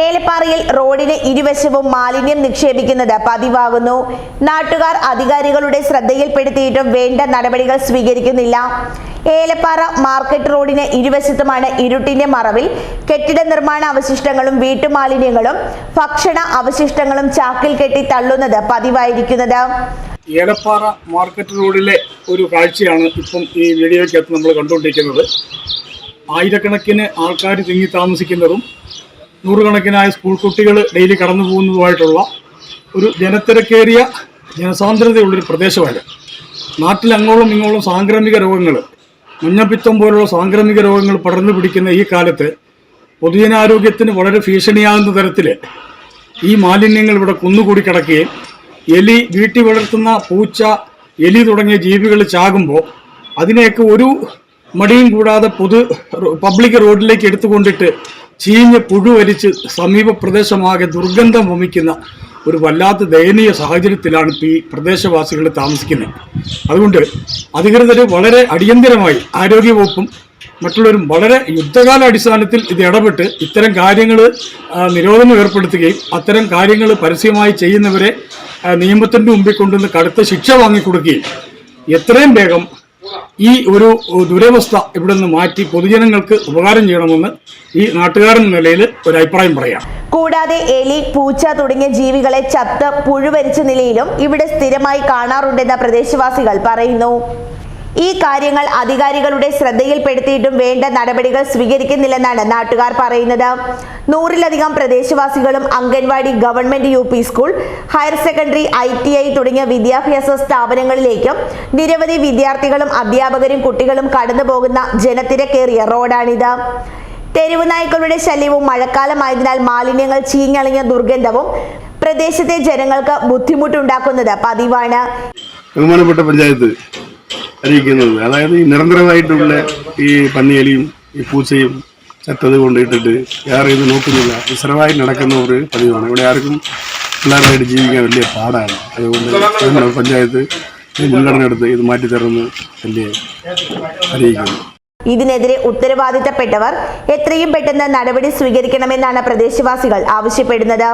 ഏലപ്പാറയിൽ റോഡിന് ഇരുവശവും മാലിന്യം നിക്ഷേപിക്കുന്നത് പതിവാകുന്നു. നാട്ടുകാർ അധികാരികളുടെ ശ്രദ്ധയിൽപ്പെടുത്തിയിട്ടും വേണ്ട നടപടികൾ സ്വീകരിക്കുന്നില്ല. ഏലപ്പാറ മാർക്കറ്റ് റോഡിന് ഇരുവശത്തുമാണ് ഇരുട്ടിന്റെ മറവിൽ കെട്ടിട നിർമ്മാണ അവശിഷ്ടങ്ങളും വീട്ടുമാലിന്യങ്ങളും ഭക്ഷണ അവശിഷ്ടങ്ങളും ചാക്കിൽ കെട്ടി തള്ളുന്നത് പതിവായിരിക്കുന്നത്. ഏലപ്പാറ മാർക്കറ്റ് റോഡിലെ ഒരു കാഴ്ചയാണ് ഇപ്പം ഈ വീഡിയോയ്ക്കകത്ത് നമ്മൾ കണ്ടുകൊണ്ടിരിക്കുന്നത്. ആയിരക്കണക്കിന് ആൾക്കാർ തിങ്ങി താമസിക്കുന്നതും നൂറുകണക്കിനായ സ്കൂൾ കുട്ടികൾ ഡെയിലി കടന്നു പോകുന്നതുമായിട്ടുള്ള ഒരു ജനത്തിരക്കേറിയ ജനസാന്ദ്രതയുള്ളൊരു പ്രദേശമാണ്. നാട്ടിൽ അങ്ങോളം ഇങ്ങോളം സാംക്രമിക രോഗങ്ങൾ മഞ്ഞപ്പിത്തം പോലുള്ള സാംക്രമിക രോഗങ്ങൾ പടർന്നു പിടിക്കുന്ന ഈ കാലത്ത് പൊതുജനാരോഗ്യത്തിന് വളരെ ഭീഷണിയാകുന്ന തരത്തിൽ ഈ മാലിന്യങ്ങൾ ഇവിടെ കുന്നുകൂടി കിടക്കുകയും എലി വീട്ടിൽ വളർത്തുന്ന പൂച്ച എലി തുടങ്ങിയ ജീവികൾ ചാകുമ്പോൾ അതിനെയൊക്കെ ഒരു മടിയും കൂടാതെ പൊതു പബ്ലിക് റോഡിലേക്ക് എടുത്തുകൊണ്ടിട്ട് ചീഞ്ഞ് പുഴുവരിച്ച് സമീപ പ്രദേശമാകെ ദുർഗന്ധം വമിക്കുന്ന ഒരു വല്ലാത്ത ദയനീയ സാഹചര്യത്തിലാണ് ഇപ്പോൾ ഈ പ്രദേശവാസികൾ താമസിക്കുന്നത്. അതുകൊണ്ട് അധികൃതർ വളരെ അടിയന്തിരമായി ആരോഗ്യവകുപ്പും മറ്റുള്ളവരും വളരെ യുദ്ധകാലാടിസ്ഥാനത്തിൽ ഇത് ഇടപെട്ട് ഇത്തരം കാര്യങ്ങൾ നിരോധനം ഏർപ്പെടുത്തുകയും അത്തരം കാര്യങ്ങൾ പരസ്യമായി ചെയ്യുന്നവരെ നിയമത്തിന്റെ മുമ്പിൽ കൊണ്ടുവന്ന് കടുത്ത ശിക്ഷ വാങ്ങിക്കൊടുക്കുകയും എത്രയും വേഗം ഈ ഒരു ദുരവസ്ഥ ഇവിടെ നിന്ന് മാറ്റി പൊതുജനങ്ങൾക്ക് ഉപകാരം ചെയ്യണമെന്ന് ഈ നാട്ടുകാരൻ നിലയിൽ ഒരു അഭിപ്രായം പറയാം. കൂടാതെ എലി പൂച്ച തുടങ്ങിയ ജീവികളെ ചത്ത് പുഴുവരിച്ച നിലയിലും ഇവിടെ സ്ഥിരമായി കാണാറുണ്ടെന്ന് പ്രദേശവാസികൾ പറയുന്നു. ഈ കാര്യങ്ങൾ അധികാരികളുടെ ശ്രദ്ധയിൽപ്പെടുത്തിയിട്ടും വേണ്ട നടപടികൾ സ്വീകരിക്കുന്നില്ലെന്നാണ് നാട്ടുകാർ പറയുന്നത്. നൂറിലധികം പ്രദേശവാസികളും anganwadi government U school higher secondary I തുടങ്ങിയ വിദ്യാഭ്യാസ സ്ഥാപനങ്ങളിലേക്കും നിരവധി വിദ്യാർത്ഥികളും അധ്യാപകരും കുട്ടികളും കടന്നു പോകുന്ന ജനത്തിരക്കേറിയ റോഡാണിത്. തെരുവുനായ്ക്കളുടെ ശല്യവും മഴക്കാലമായതിനാൽ മാലിന്യങ്ങൾ ചീഞ്ഞളിഞ്ഞ ദുർഗന്ധവും പ്രദേശത്തെ ജനങ്ങൾക്ക് ബുദ്ധിമുട്ടുണ്ടാക്കുന്നത് പതിവാണ്. ബഹുമാനപ്പെട്ട പഞ്ചായത്ത് അറിയിക്കുന്നത് അതായത് ഈ നിരന്തരമായിട്ടുള്ള ഈ പന്നിയലിയും ഈ പൂച്ചയും ചത്തത് കൊണ്ടിട്ടിട്ട് വേറെ ഇത് നോക്കുന്നില്ല. വിശ്രമായി നടക്കുന്ന ഒരു പതിവാണ്. ഇവിടെ ആർക്കും പിള്ളേരുമായിട്ട് ജീവിക്കാൻ വലിയ പാടാണ്. അതുകൊണ്ട് പഞ്ചായത്ത് മുൻഗണന എടുത്ത് ഇത് മാറ്റിത്തരുമെന്ന് വലിയ അറിയിക്കുന്നു. ഇതിനെതിരെ ഉത്തരവാദിത്തപ്പെട്ടവർ എത്രയും പെട്ടെന്ന് നടപടി സ്വീകരിക്കണമെന്നാണ് പ്രദേശവാസികൾ ആവശ്യപ്പെടുന്നത്.